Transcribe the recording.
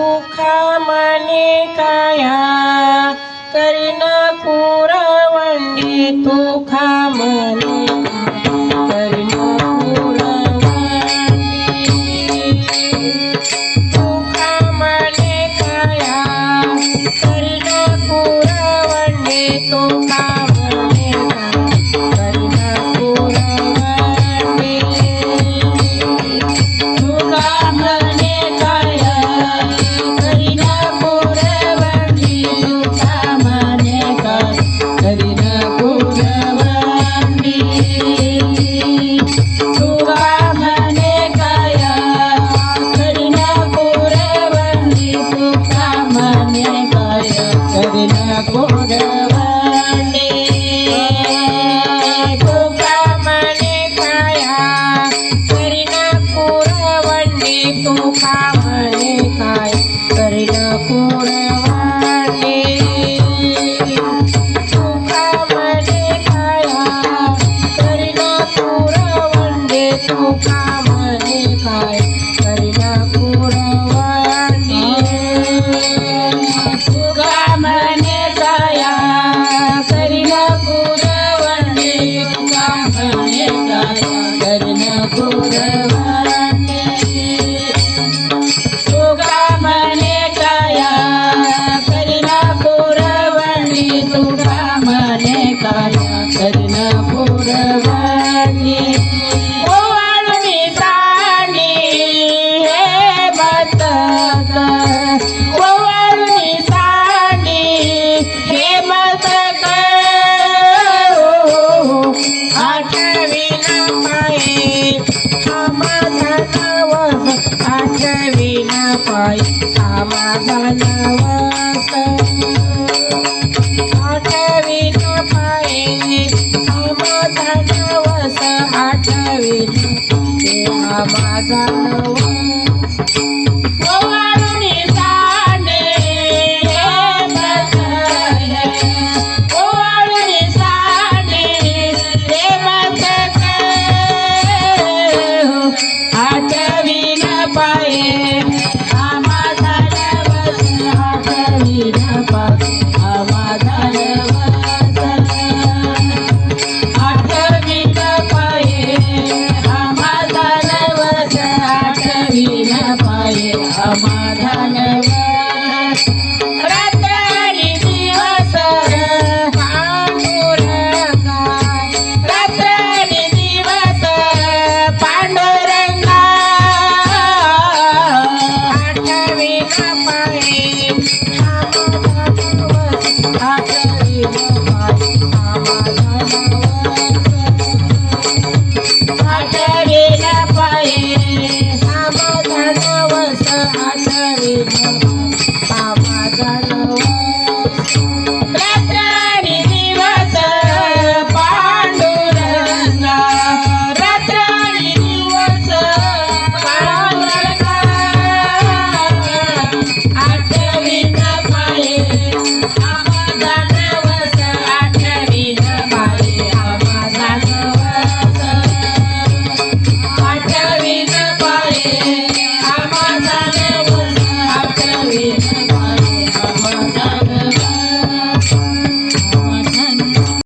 दुखा मने काया करीना कुरावंडी तुखा मने તો ખાવાને કાય કરી નાખું হয় আমার ভালোবাসা আঠাবি না পাই আমার ভালোবাসা আঠাবি না আমার ভালোবাসা